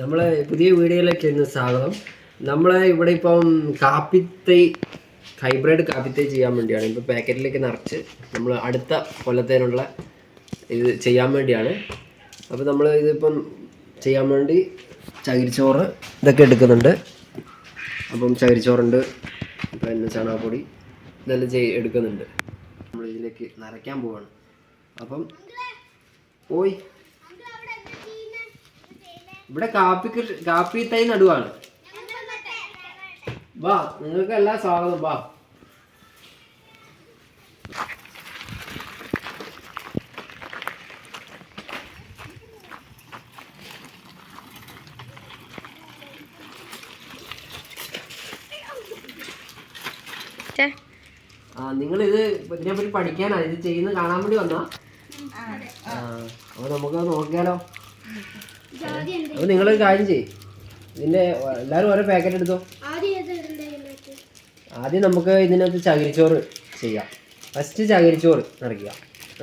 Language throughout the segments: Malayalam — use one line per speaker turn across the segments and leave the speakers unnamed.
നമ്മളെ പുതിയ വീഡിയോയിലേക്ക് ഇന്ന് സ്വാഗതം. നമ്മളെ ഇവിടെ ഇപ്പം കാപ്പിത്തൈ ഹൈബ്രിഡ് കാപ്പിത്തൈ ചെയ്യാൻ വേണ്ടിയാണ്. ഇപ്പം പാക്കറ്റിലേക്ക് നിറച്ച് നമ്മൾ അടുത്ത കൊല്ലത്തേനുള്ള ഇത് ചെയ്യാൻ വേണ്ടിയാണ്. അപ്പോൾ നമ്മൾ ഇതിപ്പം ചെയ്യാൻ വേണ്ടി ചകിരിച്ചോറ് ഇതൊക്കെ എടുക്കുന്നുണ്ട്. അപ്പം ചകിരിച്ചോറുണ്ട് പിന്നെ ചാണകപ്പൊടി ഇതെല്ലാം ചെയ് എടുക്കുന്നുണ്ട്. നമ്മൾ ഇതിലേക്ക് നിറയ്ക്കാൻ പോവാണ്. അപ്പം പോയി. ഇവിടെ കാപ്പി കൃഷി കാപ്പി തൈ നടുവാണ്. വാ നിങ്ങൾക്ക് എല്ലാ സ്വാഗതം വാ. നിങ്ങൾ ഇത് ഇതിനെപ്പറ്റി പഠിക്കാനാ ഇത് ചെയ്യുന്നത് കാണാൻ വേണ്ടി വന്നാ അപ്പൊ നമുക്ക് നോക്കിയാലോ? അപ്പൊ നിങ്ങളൊരു കാര്യം ചെയ്യ്. ഇതിന്റെ എല്ലാരും ഓരോ പാക്കറ്റ് എടുത്തോ. ആദ്യം നമുക്ക് ഇതിനകത്ത് ചകിരിച്ചോറ് ചെയ്യാം. ഫസ്റ്റ് ചകിരിച്ചോറ് നിറയ്ക്കുക.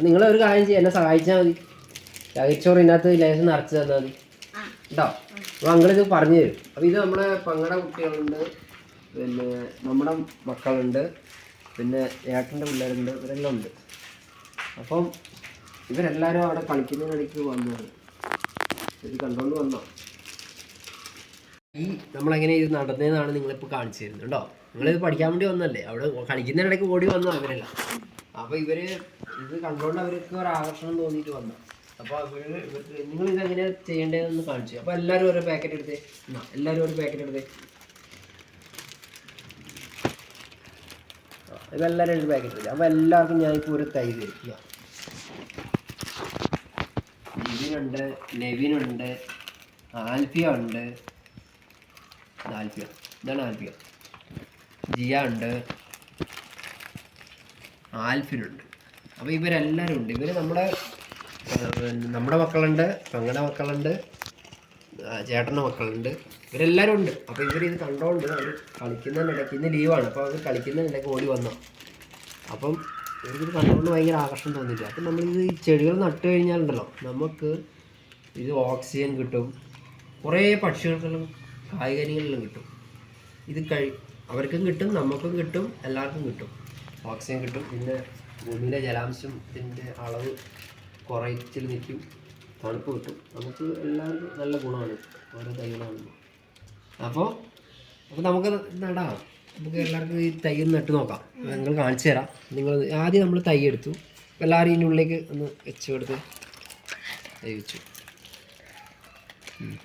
നിങ്ങൾ ഒരു കാര്യം ചെയ്യുക എന്നെ സഹായിച്ചാൽ മതി. ചകിരിച്ചോറ് ഇതിനകത്ത് ലേശം നിറച്ച് തന്നാൽ മതി. കേട്ടോ അപ്പോൾ അങ്ങളിത് പറഞ്ഞു തരും. അപ്പോൾ ഇത് നമ്മുടെ പങ്ങടെ കുട്ടികളുണ്ട്. പിന്നെ നമ്മുടെ മക്കളുണ്ട്. പിന്നെ ഏട്ടന്റെ പിള്ളേരുണ്ട്. ഇവരെല്ലാം ഉണ്ട്. അപ്പം ഇവരെല്ലാവരും അവിടെ കളിക്കുന്നതിനിടയ്ക്ക് വന്നതാണ് ഇത് കണ്ടുകൊണ്ട് വന്നോ? ഈ നമ്മളെങ്ങനെ ഇത് നടന്നതെന്നാണ് നിങ്ങളിപ്പോൾ കാണിച്ചു തരുന്നത് കേട്ടോ നിങ്ങളിത് പഠിക്കാൻ വേണ്ടി വന്നല്ലേ? അവിടെ കളിക്കുന്നതിനിടയ്ക്ക് ഓടി വന്നു അവരെല്ലാം അപ്പോൾ ഇവർ ഇത് കണ്ടുകൊണ്ട് അവർക്ക് ഒരു ആകർഷണം തോന്നിയിട്ട് വന്നു? അപ്പോൾ അവർ ഇവർക്ക് നിങ്ങൾ ഇതെങ്ങനെ ചെയ്യേണ്ടതെന്ന് കാണിച്ചു. അപ്പോൾ എല്ലാവരും ഓരോ പാക്കറ്റ് എടുത്തേ എന്നാ എല്ലാവരും ഒരു പാക്കറ്റ് എടുത്തേ. ഇതെല്ലാവരും ഒരു പാക്കറ്റ് എടുത്തേ. അപ്പോൾ എല്ലാവർക്കും ഞാനിപ്പോൾ ഒരു തൈ തരും. ലെവിൻ ഉണ്ട് ആൽഫിയ ഉണ്ട് ആൽഫിയ ഇതാണ് ആൽഫിയ. ജിയ ഉണ്ട് ആൽഫിനുണ്ട്. അപ്പോൾ ഇവരെല്ലാവരും ഉണ്ട്. ഇവർ നമ്മുടെ നമ്മുടെ മക്കളുണ്ട് പെങ്ങളുടെ മക്കളുണ്ട് ചേട്ടന്റെ മക്കളുണ്ട്. ഇവരെല്ലാവരും ഉണ്ട്. അപ്പോൾ ഇവർ ഇത് കണ്ടോണ്ട് അവർ കളിക്കുന്നതിനിടയ്ക്ക് ഇന്ന് ലീവാണ് അപ്പോൾ അവർ കളിക്കുന്നതിനിടയ്ക്ക് ഓടി വന്നു. അപ്പം ഇവർക്കിത് കണ്ടുകൊണ്ട് ഭയങ്കര ആകർഷണം തോന്നിയില്ല? അപ്പം നമ്മളിത് ഈ ചെടികൾ നട്ട് കഴിഞ്ഞാലുണ്ടല്ലോ നമുക്ക് ഇത് ഓക്സിജൻ കിട്ടും. കുറേ പക്ഷികൾക്കെല്ലാം കായികനികളിലും കിട്ടും. ഇത് കഴി അവർക്കും കിട്ടും നമുക്കും കിട്ടും എല്ലാവർക്കും കിട്ടും. ഓക്സിജൻ കിട്ടും പിന്നെ ഭൂമിയിലെ ജലാംശത്തിന്റെ അളവ് കുറച്ചിൽ നിൽക്കും. തണുപ്പ് കിട്ടും. നമുക്ക് എല്ലാവർക്കും നല്ല ഗുണമാണ്. ഓരോ തൈകളാണ് അപ്പോൾ അപ്പോൾ നമുക്ക് നടാം. നമുക്ക് എല്ലാവർക്കും ഈ തൈ ഒന്ന് നട്ട് നോക്കാം. നിങ്ങൾ കാണിച്ചു തരാം. നിങ്ങൾ ആദ്യം നമ്മൾ തൈ എടുത്തു. എല്ലാവരും ഇതിന്റെ ഉള്ളിലേക്ക് ഒന്ന് വെച്ച് കൊടുത്ത് തൈ വെച്ചു.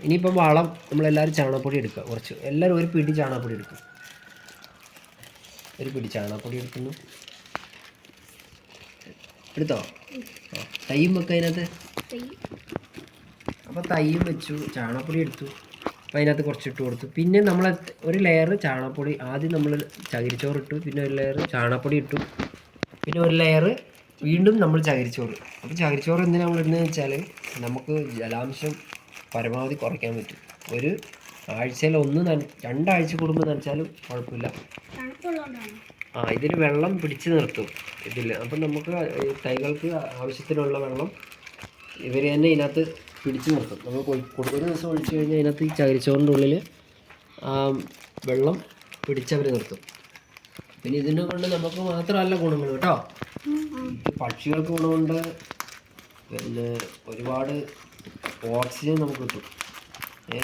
ഇനിയിപ്പം വളം നമ്മളെല്ലാവരും ചാണകപ്പൊടി എടുക്കുക. കുറച്ച്. എല്ലാവരും ഒരു പിടി ചാണകപ്പൊടി എടുക്കും. ഒരു പിടി ചാണകപ്പൊടി എടുക്കുന്നു. എടുത്തോ? തൈയും വെക്കുക അതിനകത്ത്. അപ്പോൾ തൈയും വെച്ചു. ചാണകപ്പൊടി എടുത്തു. അതിനകത്ത് കുറച്ച് ഇട്ട് കൊടുത്തു. പിന്നെ നമ്മൾ ഒരു ലെയർ ചാണകപ്പൊടി ആദ്യം നമ്മൾ ചകിരിച്ചോറ് ഇട്ടു പിന്നെ ഒരു ലെയർ ചാണകപ്പൊടി ഇട്ടു. പിന്നെ ഒരു ലെയർ വീണ്ടും നമ്മൾ ചകിരിച്ചോറ്. അപ്പോൾ ചകിരിച്ചോറ് എന്തിനാണ് നമ്മൾ ഇടുന്നതെന്ന് വെച്ചാൽ നമുക്ക് ജലാംശം പരമാവധി കുറയ്ക്കാൻ പറ്റും. ഒരു ആഴ്ചയിൽ ഒന്ന് നന രണ്ടാഴ്ച കൂടുമ്പോൾ നനച്ചാലും കുഴപ്പമില്ല. ആ ഇതിൽ വെള്ളം പിടിച്ചു നിർത്തും ഇതിൽ അപ്പം നമുക്ക് തൈകൾക്ക് ആവശ്യത്തിനുള്ള വെള്ളം ഇവർ തന്നെ ഇതിനകത്ത് പിടിച്ചു നിർത്തും. നമ്മൾ ഒരു ദിവസം ഒഴിച്ചു കഴിഞ്ഞാൽ അതിനകത്ത് ഈ ചകിരിച്ചോറിന്റെ ഉള്ളിൽ വെള്ളം പിടിച്ചവർ നിർത്തും. പിന്നെ ഇതിനെ കൊണ്ട് നമുക്ക് മാത്രമല്ല ഗുണങ്ങൾ കേട്ടോ. പക്ഷികൾക്ക് ഗുണമുണ്ട്. പിന്നെ ഒരുപാട് ഓക്സിജൻ നമുക്ക് കിട്ടും. ഏ?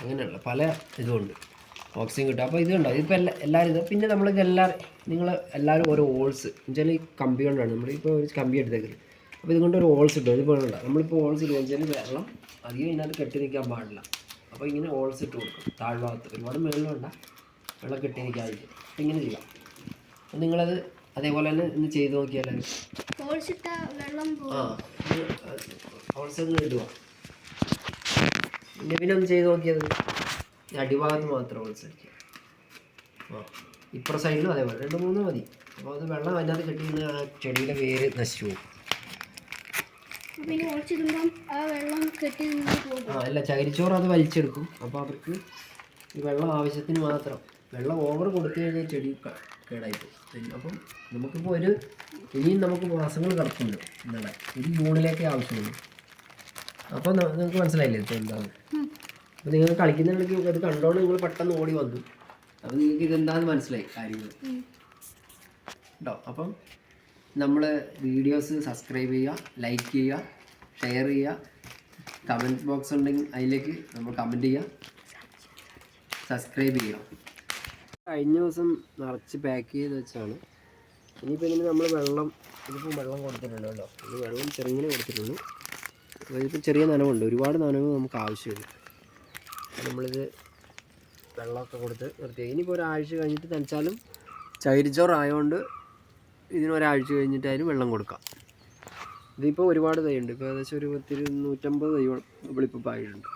അങ്ങനെയുള്ള പല ഇതുമുണ്ട് ഓക്സിജൻ കിട്ടും. അപ്പോൾ ഇതുണ്ട്? ഇതിപ്പോൾ എല്ലാ എല്ലാവരും ഇത് പിന്നെ നമ്മൾ എല്ലാവരും നിങ്ങൾ എല്ലാവരും ഓരോ ഓൾസ്. എന്നുവെച്ചാൽ ഈ കമ്പി കൊണ്ടാണ്. നമ്മളിപ്പോൾ ഒരു കമ്പി എടുത്തേക്കുന്നത് അപ്പോൾ ഇതുകൊണ്ട് ഒരു ഓൾസ് ഇട്ടു. ഇതിപ്പോൾ വേണ്ട. നമ്മളിപ്പോൾ ഓൾസ് ഇടുക വെച്ചാൽ വെള്ളം അധികം ഇതിനകത്ത് കെട്ടി നിൽക്കാൻ പാടില്ല. അപ്പോൾ ഇങ്ങനെ ഓൾസ് ഇട്ട് കൊടുക്കും താഴ്ഭാഗത്ത്. ഒരുപാട് മേളിൽ വേണ്ട. വെള്ളം കെട്ടി നിൽക്കാതിരിക്കും. അപ്പോൾ ഇങ്ങനെ ചെയ്യാം. അപ്പോൾ നിങ്ങളത് അതേപോലെ തന്നെ ഇന്ന് ചെയ്ത്
നോക്കിയാൽ
ആ ഓൾസ് ഒന്ന് ഇടുക. പിന്നെ പിന്നെ ഒന്ന് ചെയ്ത് നോക്കിയത് അടിഭാഗത്ത് മാത്രം ഓൾസ് അടിക്കുക ആ ഇപ്പുറ സൈഡിലും അതേപോലെ. രണ്ട് മൂന്ന് മതി. അപ്പോൾ അത് വെള്ളം അതിനകത്ത് കെട്ടി ചെടിയുടെ വേര് നശിച്ചു പോകും.
പിന്നെ ആ വെള്ളം കെട്ടി നിന്ന് പോകും.
ആ അല്ല ചകിരിച്ചോറ് അത് വലിച്ചെടുക്കും. അപ്പോൾ അവർക്ക് ഈ വെള്ളം ആവശ്യത്തിന് മാത്രം. വെള്ളം ഓവർ കൊടുത്തു കഴിഞ്ഞാൽ ചെടി ക- കേടായി പോകും അപ്പം നമുക്കിപ്പോൾ ഒരു ഇനിയും നമുക്ക് മാസങ്ങൾ കിടക്കുന്നുണ്ട് ഇന്നലെ. ഒരു ജൂണിലേക്ക് ആവശ്യമുള്ളൂ. അപ്പോൾ നിങ്ങൾക്ക് മനസ്സിലായില്ലേ ഇപ്പോൾ എന്താണ്? അപ്പോൾ നിങ്ങൾ കളിക്കുന്നുണ്ടെങ്കിൽ അത് കണ്ടോണ്ട് നിങ്ങൾ പെട്ടെന്ന് ഓടി വന്നു. അപ്പോൾ നിങ്ങൾക്ക് ഇതെന്താണെന്ന് മനസ്സിലായി കാര്യങ്ങൾ കേട്ടോ അപ്പം നമ്മൾ വീഡിയോസ് സബ്സ്ക്രൈബ് ചെയ്യുക ലൈക്ക് ചെയ്യുക ഷെയർ ചെയ്യുക. കമന്റ് ബോക്സ് ഉണ്ടെങ്കിൽ അതിലേക്ക് നമ്മൾ കമന്റ് ചെയ്യുക. സബ്സ്ക്രൈബ് ചെയ്യുക. കഴിഞ്ഞ ദിവസം നിറച്ച് പാക്ക് ചെയ്ത് വെച്ചാണ്. ഇനിയിപ്പോൾ ഇതിന് നമ്മൾ വെള്ളം ഇതിപ്പോൾ വെള്ളം കൊടുത്തിട്ടുണ്ട് കേട്ടോ ഇത് വെള്ളം ചെറുങ്ങനെ കൊടുത്തിട്ടുള്ളൂ അപ്പോൾ ഇതിപ്പോൾ ചെറിയ നനവുണ്ട്. ഒരുപാട് നനവ് നമുക്ക് ആവശ്യമില്ല. നമ്മളിത് വെള്ളമൊക്കെ കൊടുത്ത് നിർത്തി. ഇനിയിപ്പോൾ ഒരാഴ്ച കഴിഞ്ഞിട്ട് നനച്ചാലും ചകിരിച്ചോറായതുകൊണ്ട് ഇതിന് ഒരാഴ്ച കഴിഞ്ഞിട്ടായാലും വെള്ളം കൊടുക്കാം. ഇതിപ്പോൾ ഒരുപാട് തൈ ഉണ്ട് ഇപ്പോൾ ഏകദേശം ഒരു പത്തിരു നൂറ്റമ്പത് തൈ പായിട്ടുണ്ട്